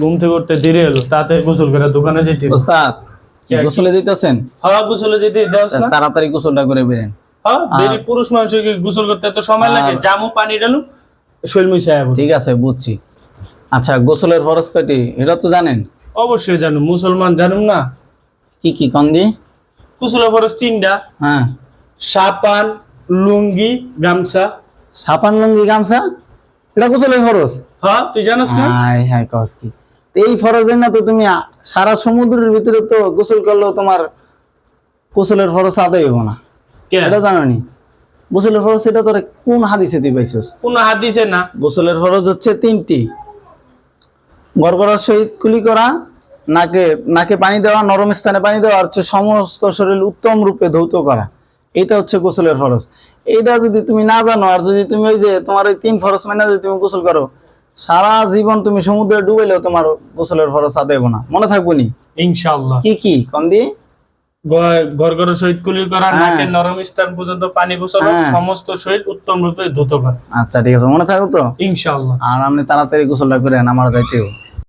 ঘুম থেকে উঠতে দেরি হলো তাতে গোসল করে দোকানে যেতে ওস্তাদ গোসলে দিতেছেন হ্যাঁ গোসলে যেতে দেওয়াস না। তাড়াতাড়ি গোসলটা করে বেরেন। হ্যাঁ দেরি পুরুষ মানুষকে গোসল করতে এত সময় লাগে? জামু পানি ডালু শৈল মিশায় ঠিক আছে বুঝছি। আচ্ছা গোসলের ফরজ কয়টি? এটা তো জানেন। অবশ্যই জানো মুসলমান জানুম না। কি কি কন্দি গোসলের খরচ তিনটা। হ্যাঁ। সাপান লুঙ্গি গামছা। সাপান লুঙ্গি গামছা? এটা গোসলের ফরজ? হ্যাঁ তুই জানোস না? হাই হাই কস কি? এই ফরজের না তো তুমি সারা সমুদ্রের ভিতরে তো গোসল করলেও তোমার গোসলের ফরজ আদায় হব না। এটা জানো নি গোসলের ফরজ এটা তোর কোন হাদিসে তুই পাইছস? কোন হাদিসে না? গোসলের ফরজ হচ্ছে তিনটি। গড়গড়ার সহিত কুলি করা নাকে নাকে পানি দেওয়া নরম স্থানে পানি দেওয়া আর হচ্ছে সমস্ত শরীর উত্তম রূপে ধৌত করা। এটা হচ্ছে গোসলের ফরজ। এইটা যদি তুমি না জানো আর যদি তুমি ওই যে তোমার ওই তিন ফরজ মানে যদি তুমি গোসল করো সারা জীবন তুমি সমুদ্রে ডুবাইলেও তোমার গোসলের ফরজ আদায় হব না। মনে থাকব নি? ইনশাআল্লাহ। কি কি? কোন দি? ঘর ঘর শহীদ কুলি করা হ্যাঁ। নাকের নরম স্থান পর্যন্ত পানি গোসল হ্যাঁ। সমস্ত শহীদ উত্তম রূপে ধুত করা আচ্ছা ঠিক আছে মনে থাকো তো? ইনশাআল্লাহ। আর আপনি তাড়াতাড়ি গোসলটা করেন আমার যাইতেও।